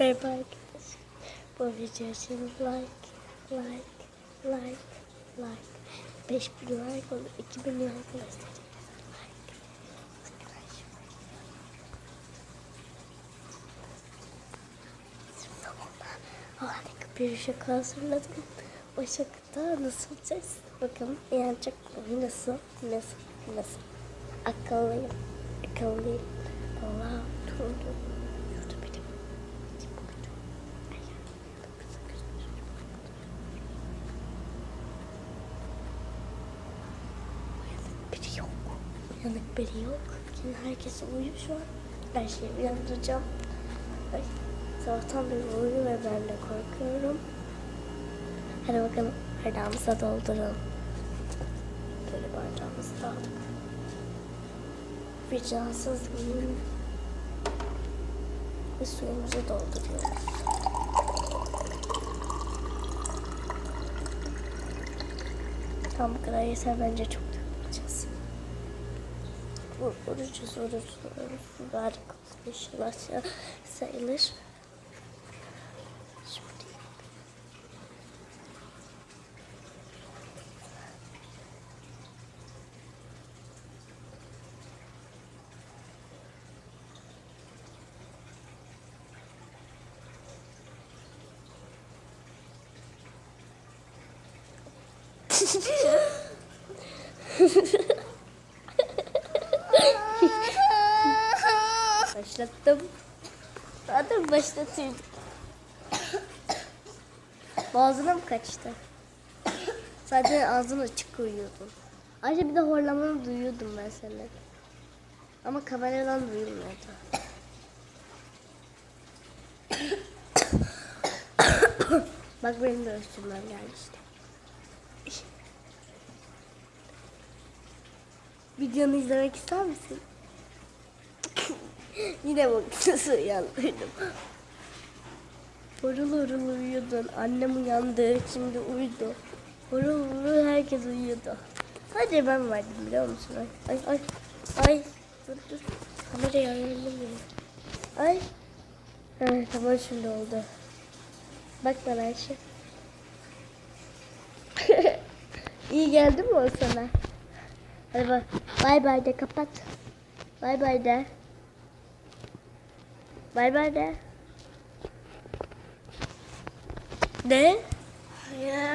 Merhaba arkadaşlar. Bu video için like, like, like, like. 5000 like olur. 2000 like. Sonunda harika bir şaka hazırladım. O şakada nasıl olacağız? Bakın yani çok. Nasıl? Nasıl? Nasıl? Akıllıyım. Akıllıyım. Allah tutun. Yurdu benim. Uyanık biri yok. Uyanık biri yok. Yine herkes uyuyor şu an. Ben şeyi uyandıracağım. Ay, sabahtan beri uyuyor ve ben de korkuyorum. Hadi bakalım bardağımıza dolduralım. Böyle bardağımızı da aldık. Vicdansız uyum. Ve suyumuzu dolduruyoruz. Tam bu kadar yeter bence çok. Vur- Vurucuz vurucuz vurucuz. Harika inşallah say- sayılır. Şimdi Başlattım. Zaten başlatayım. Boğazına mı kaçtı? Zaten ağzın açık uyuyordun. Ayrıca bir de horlamanı duyuyordum ben seni. Ama kameradan duyulmuyordu. Bak benim de üstümden geldi işte. Videonu izlemek ister misin? Yine bak nasıl uyandırdım. Horul horul uyuyordun. Annem uyandı. Şimdi uyudu. Horul horul herkes uyuyordu. Sadece ben vardım biliyor musun? Ay ay ay. ay. Dur dur. Kamerayı ayarlamıyorum. Ay. Evet tamam şimdi oldu. Bak bana Ayşe. İyi geldi mi o sana? Hadi bak. Bay bay de kapat. Bay bay de. Bay bay de. Ne? Hayır.